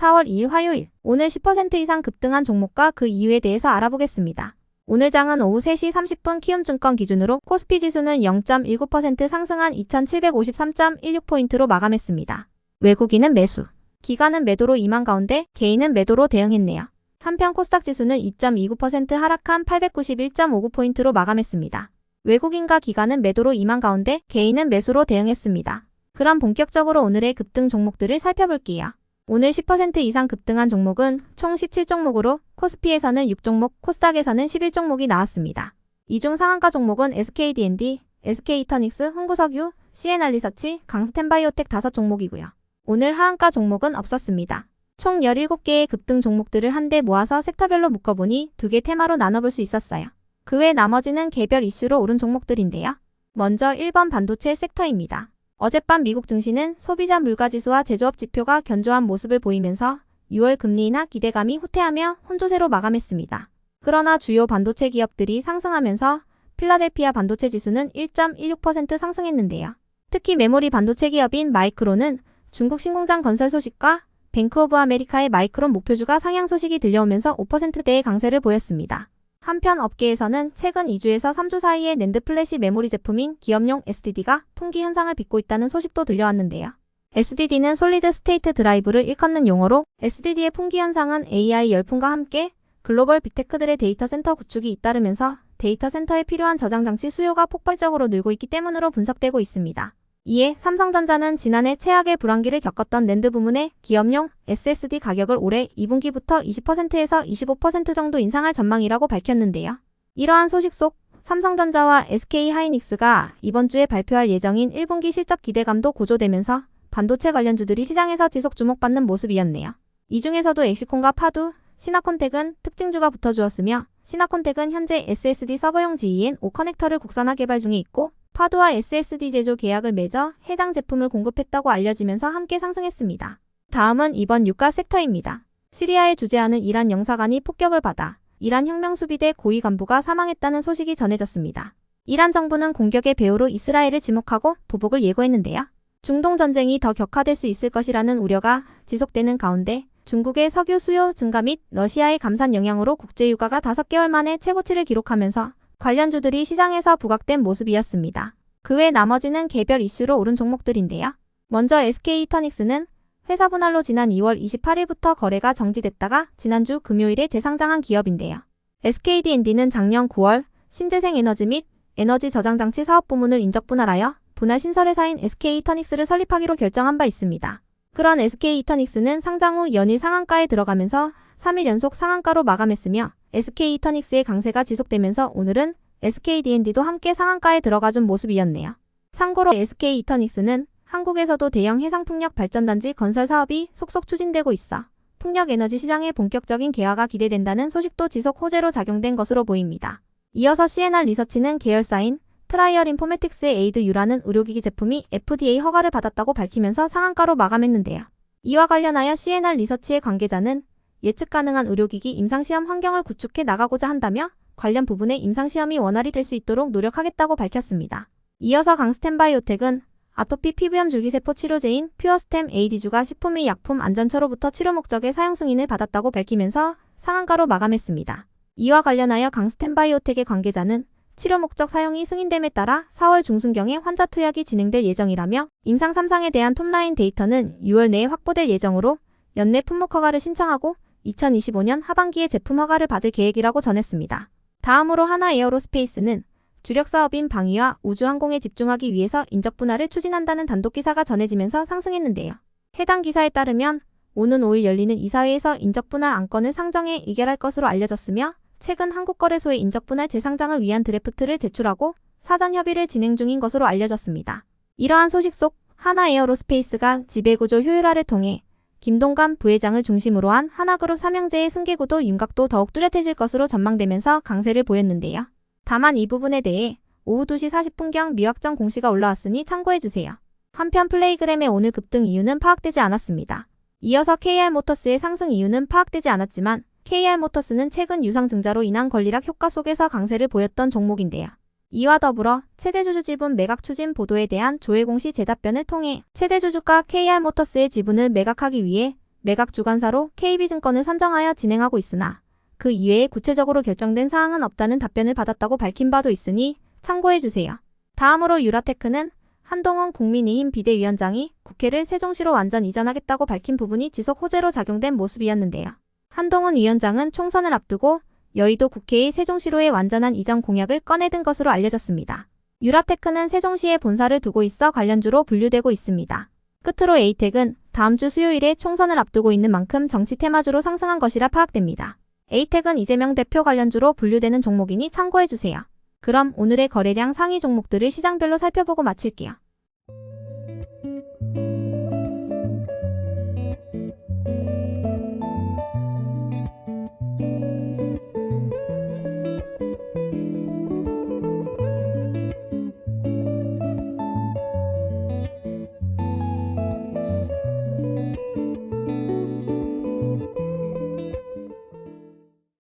4월 2일 화요일 오늘 10% 이상 급등한 종목과 그 이유에 대해서 알아보겠습니다. 오늘 장은 오후 3시 30분 키움증권 기준으로 코스피 지수는 0.19% 상승한 2753.16포인트로 마감했습니다. 외국인은 매수, 기관은 매도로 임한 가운데 개인은 매도로 대응했네요. 한편 코스닥 지수는 2.29% 하락한 891.59포인트로 마감했습니다. 외국인과 기관은 매도로 임한 가운데 개인은 매수로 대응했습니다. 그럼 본격적으로 오늘의 급등 종목들을 살펴볼게요. 오늘 10% 이상 급등한 종목은 총 17종목으로 코스피에서는 6종목, 코스닥에서는 11종목이 나왔습니다. 이중 상한가 종목은 SKD&D, SK이터닉스, 홍보석유, CNR리서치, 강스텐바이오텍 5종목이고요. 오늘 하한가 종목은 없었습니다. 총 17개의 급등 종목들을 한데 모아서 섹터별로 묶어보니 두 개 테마로 나눠볼 수 있었어요. 그 외 나머지는 개별 이슈로 오른 종목들인데요. 먼저 1번 반도체 섹터입니다. 어젯밤 미국 증시는 소비자 물가지수와 제조업 지표가 견조한 모습을 보이면서 6월 금리 인하 기대감이 후퇴하며 혼조세로 마감했습니다. 그러나 주요 반도체 기업들이 상승하면서 필라델피아 반도체 지수는 1.16% 상승했는데요. 특히 메모리 반도체 기업인 마이크론은 중국 신공장 건설 소식과 뱅크 오브 아메리카의 마이크론 목표주가 상향 소식이 들려오면서 5%대의 강세를 보였습니다. 한편 업계에서는 최근 2주에서 3주 사이에 낸드 플래시 메모리 제품인 기업용 SDD가 풍기 현상을 빚고 있다는 소식도 들려왔는데요. SDD는 솔리드 스테이트 드라이브를 일컫는 용어로 SDD의 풍기 현상은 AI 열풍과 함께 글로벌 빅테크들의 데이터 센터 구축이 잇따르면서 데이터 센터에 필요한 저장 장치 수요가 폭발적으로 늘고 있기 때문으로 분석되고 있습니다. 이에 삼성전자는 지난해 최악의 불황기를 겪었던 낸드 부문의 기업용 SSD 가격을 올해 2분기부터 20%에서 25% 정도 인상할 전망이라고 밝혔는데요. 이러한 소식 속 삼성전자와 SK하이닉스가 이번 주에 발표할 예정인 1분기 실적 기대감도 고조되면서 반도체 관련주들이 시장에서 지속 주목받는 모습이었네요. 이 중에서도 엑시콘과 파두, 시나콘텍은 특징주가 붙어주었으며 시나콘텍은 현재 SSD 서버용 GEN 5 커넥터를 국산화 개발 중에 있고 파두와 SSD 제조 계약을 맺어 해당 제품을 공급했다고 알려지면서 함께 상승했습니다. 다음은 이번 유가 섹터입니다. 시리아에 주재하는 이란 영사관이 폭격을 받아 이란 혁명수비대 고위 간부가 사망했다는 소식이 전해졌습니다. 이란 정부는 공격의 배후로 이스라엘을 지목하고 보복을 예고했는데요. 중동 전쟁이 더 격화될 수 있을 것이라는 우려가 지속되는 가운데 중국의 석유 수요 증가 및 러시아의 감산 영향으로 국제 유가가 5개월 만에 최고치를 기록하면서 관련주들이 시장에서 부각된 모습이었습니다. 그 외 나머지는 개별 이슈로 오른 종목들인데요. 먼저 SK이터닉스는 회사 분할로 지난 2월 28일부터 거래가 정지됐다가 지난주 금요일에 재상장한 기업인데요. SKD&D는 작년 9월 신재생 에너지 및 에너지 저장 장치 사업 부문을 인적 분할하여 분할 신설회사인 SK이터닉스를 설립하기로 결정한 바 있습니다. 그런 SK이터닉스는 상장 후 연일 상한가에 들어가면서 3일 연속 상한가로 마감했으며 SK이터닉스의 강세가 지속되면서 오늘은 SKD&D도 함께 상한가에 들어가준 모습이었네요. 참고로 SK이터닉스는 한국에서도 대형 해상풍력 발전단지 건설 사업이 속속 추진되고 있어 풍력 에너지 시장의 본격적인 개화가 기대된다는 소식도 지속 호재로 작용된 것으로 보입니다. 이어서 CNR 리서치는 계열사인 트라이얼 인포메틱스의 에이드 유라는 의료기기 제품이 FDA 허가를 받았다고 밝히면서 상한가로 마감했는데요. 이와 관련하여 CNR 리서치의 관계자는 예측 가능한 의료기기 임상시험 환경을 구축해 나가고자 한다며 관련 부분의 임상시험이 원활히 될 수 있도록 노력하겠다고 밝혔습니다. 이어서 강스텐바이오텍은 아토피 피부염 줄기세포 치료제인 퓨어스템 AD주가 식품 및 약품 안전처로부터 치료 목적의 사용 승인을 받았다고 밝히면서 상한가로 마감했습니다. 이와 관련하여 강스텐바이오텍의 관계자는 치료 목적 사용이 승인됨에 따라 4월 중순경에 환자 투약이 진행될 예정이라며 임상 3상에 대한 톱라인 데이터는 6월 내에 확보될 예정으로 연내 품목 허가를 신청하고 2025년 하반기에 제품 허가를 받을 계획이라고 전했습니다. 다음으로 하나 에어로스페이스는 주력 사업인 방위와 우주항공에 집중하기 위해서 인적 분할을 추진한다는 단독 기사가 전해지면서 상승했는데요. 해당 기사에 따르면 오는 5일 열리는 이사회에서 인적 분할 안건을 상정해 의결할 것으로 알려졌으며 최근 한국거래소의 인적 분할 재상장을 위한 드래프트를 제출하고 사전 협의를 진행 중인 것으로 알려졌습니다. 이러한 소식 속 하나 에어로스페이스가 지배구조 효율화를 통해 김동관 부회장을 중심으로 한 하나그룹 삼형제의 승계구도 윤곽도 더욱 뚜렷해질 것으로 전망되면서 강세를 보였는데요. 다만 이 부분에 대해 오후 2시 40분경 미확정 공시가 올라왔으니 참고해주세요. 한편 플레이그램의 오늘 급등 이유는 파악되지 않았습니다. 이어서 KR모터스의 상승 이유는 파악되지 않았지만 KR모터스는 최근 유상증자로 인한 권리락 효과 속에서 강세를 보였던 종목인데요. 이와 더불어 최대주주 지분 매각 추진 보도에 대한 조회 공시 재답변을 통해 최대주주가 KR모터스의 지분을 매각하기 위해 매각 주관사로 KB증권을 선정하여 진행하고 있으나 그 이외에 구체적으로 결정된 사항은 없다는 답변을 받았다고 밝힌 바도 있으니 참고해 주세요. 다음으로 유라테크는 한동훈 국민의힘 비대위원장이 국회를 세종시로 완전 이전하겠다고 밝힌 부분이 지속 호재로 작용된 모습이었는데요. 한동훈 위원장은 총선을 앞두고 여의도 국회의 세종시로의 완전한 이전 공약을 꺼내든 것으로 알려졌습니다. 유라테크는 세종시에 본사를 두고 있어 관련주로 분류되고 있습니다. 끝으로 에이텍은 다음 주 수요일에 총선을 앞두고 있는 만큼 정치 테마주로 상승한 것이라 파악됩니다. 에이텍은 이재명 대표 관련주로 분류되는 종목이니 참고해주세요. 그럼 오늘의 거래량 상위 종목들을 시장별로 살펴보고 마칠게요.